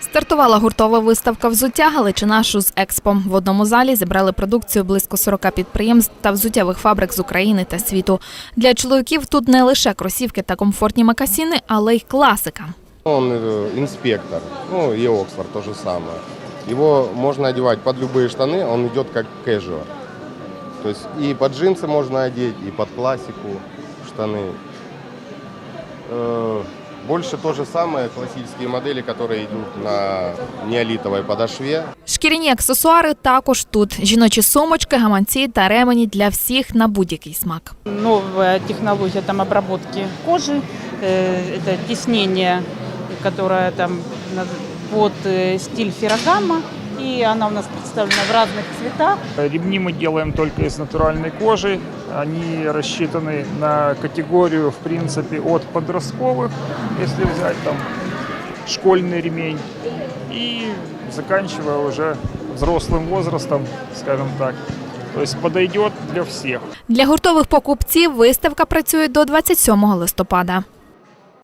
Стартувала гуртова виставка взуття Галичина Шуз Експо. В одному залі зібрали продукцію близько 40 підприємств та взуттєвих фабрик з України та світу. Для чоловіків тут не лише кросівки та комфортні макасіни, але й класика. Он э, инспектор, ну и Оксфорд то же самое. Его можно одевать под любые штаны, он идет как casual. То есть и под джинсы можно одеть, и под классику штаны. Э, Больше то же самое, классические модели, которые идут на неолитовой подошве. Шкіряні аксесуари також тут. Жіночі сумочки, гаманці та ремені для всіх на будь-який смак. новая технология там обработки кожи, э, это теснение, которое там на- под э, стиль феррагамма, и она у нас представлена в разных цветах. Ремни мы делаем только из натуральной кожи. Они рассчитаны на категорию, в принципе, от подростковых, если взять там школьный ремень, и заканчивая уже взрослым возрастом, скажем так. То есть подойдет для всех. Для гуртових покупців виставка працює до 27 листопада.